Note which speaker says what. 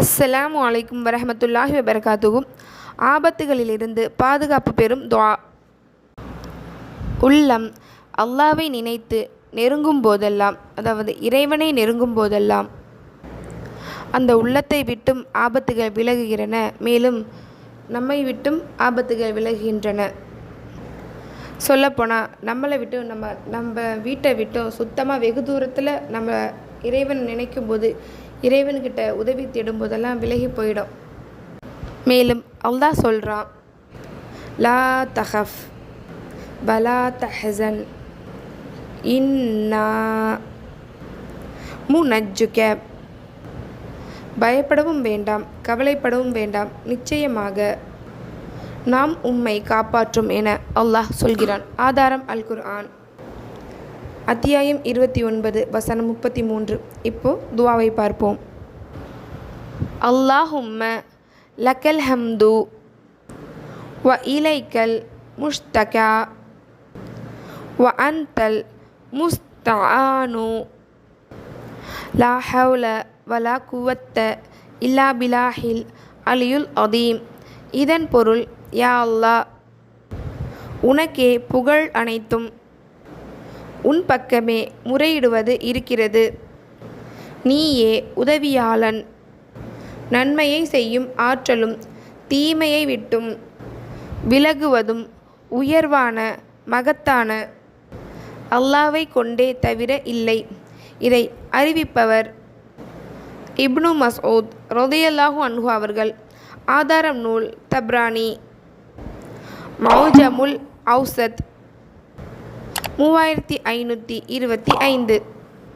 Speaker 1: அஸ்ஸலாமு அலைக்கும் வரமத்துல்லாஹி வபரகாத்துகும் ஆபத்துகளிலிருந்து பாதுகாப்பு பெறும் துவா. உள்ளம் அல்லாவை நினைத்து நெருங்கும் போதெல்லாம் அதாவது இறைவனை நெருங்கும் போதெல்லாம் அந்த உள்ளத்தை விட்டும் ஆபத்துகள் விலகுகிறன மேலும் நம்மை விட்டும் ஆபத்துகள் விலகுகின்றன. சொல்லப்போனால் நம்மளை விட்டும் நம்ம நம்ம வீட்டை விட்டும் சுத்தமாக வெகு தூரத்தில் நம்ம இறைவன் நினைக்கும் போது இறைவன்கிட்ட உதவி தேடும் போதெல்லாம் விலகி போயிடும். மேலும் அல்லாஹ் சொல்கிறான் லா தஹஃப் பலா தஹசன் இன்னா முனஜ்ஜுக பயப்படவும் வேண்டாம் கவலைப்படவும் வேண்டாம் நிச்சயமாக நாம் உம்மை காப்பாற்றும் என அல்லாஹ் சொல்கிறான். ஆதாரம் அல் குர்ஆன் அத்தியாயம் இருபத்தி ஒன்பது வசனம் முப்பத்தி மூன்று. இப்போ துவாவை பார்ப்போம். அல்லாஹும்ம லக்கல் ஹம்து வ இலைக்கல் முஷ்தகா வ அந்தல் முஸ்தானு. லா ஹவுல வலா குவத்த இல்லா பிலாஹில் அலியுல் அதீம். இதன் பொருள் யா அல்லாஹ் உனக்கே புகழ் அனைத்தும் உன் பக்கமே முறையிடுவது இருக்கிறது. நீயே உதவியாளன். நன்மையை செய்யும் ஆற்றலும் தீமையை விட்டும் விலகுவதும் உயர்வான மகத்தான அல்லாவை கொண்டே தவிர இல்லை. இதை அறிவிப்பவர் இப்னு மசூத் ரொதையல்லாஹு அன்ஹு அவர்கள். ஆதாரம் நூல் தப்ரானி. மௌஜமுல் அவுசத் மூவாயிரத்தி ஐநூற்றி இருபத்தி ஐந்து.